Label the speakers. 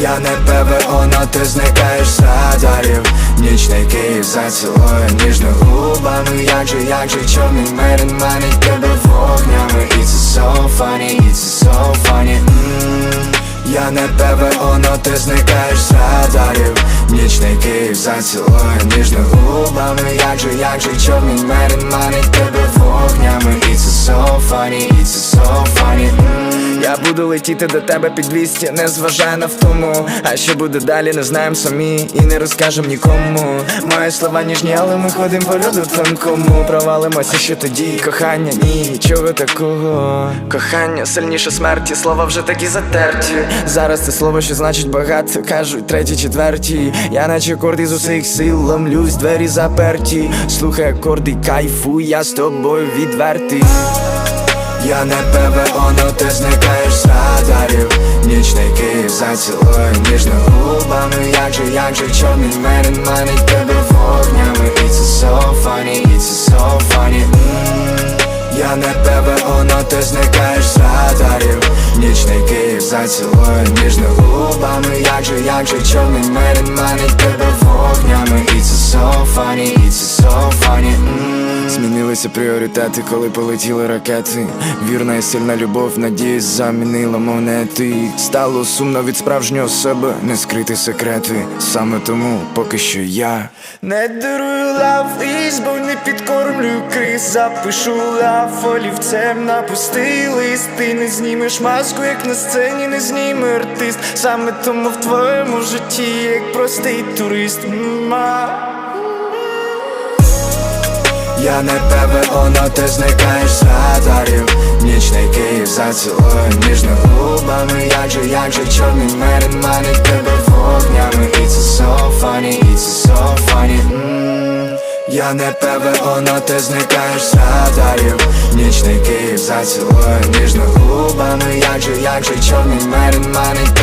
Speaker 1: Я не ПВО, но ти зникаєш з радарів Нічний Київ зацілує ніжно губами. Як же, як же чорний мерин манить тебе вогнями. І це so funny, це so funny. М, Я не ПВО, но ти зникаєш з радарів Нічний Київ зацілує ніжно губами. Як же, як же чорний мерин манить тебе вогнями. І so funny, і це so funny. М, буду летіти до тебе під 200, не зважай на втому. А що буде далі, не знаємо самі і не розкажем нікому. Мої слова ніжні, але ми ходимо по льоду тонкому. Провалимося, що тоді, кохання, ні, нічого такого. Кохання сильніше смерті, слова вже такі затерті. Зараз це слово, що значить багато, кажуть треті, четверті. Я наче акорди з усіх сил ломлюсь, двері заперті. Слухай акорди, кайфуй, я з тобою відвертий я не ПВО, но ти зникаєш з радарів. Нічний Київ зацілує ніжно губами. Як же, як же чорний мерин манить тебе вогнями? Це so funny, це so funny. М, Я не ПВО, но ти зникаєш з радарів. Нічний Київ зацілує ніжно губами. Як же, як же чорний мерин манить тебе вогнями? Це so funny, це so Змінилися пріоритети, коли полетіли ракети. Вірна і сильна любов, надіюсь, замінила монети. Стало сумно від справжнього себе, не скрити секрети. Саме тому поки що я не дарую лав бо не підкормлю крис. Запишу лав олівцем напусти лист. Ти не знімеш маску, як на сцені не зніме артист. Саме тому в твоєму житті, як простий турист. Ма. Я не ПВО, но ти зникаєш з радарів. Нічний Київ зацілує ніжно губами Як же, як же чорний мерин манить тебе вогнями. І це so funny, і so funny. М, Я не ПВО, но ти зникаєш з радарів. Нічний Київ зацілує ніжно губами Як же, як же чорний мерин манить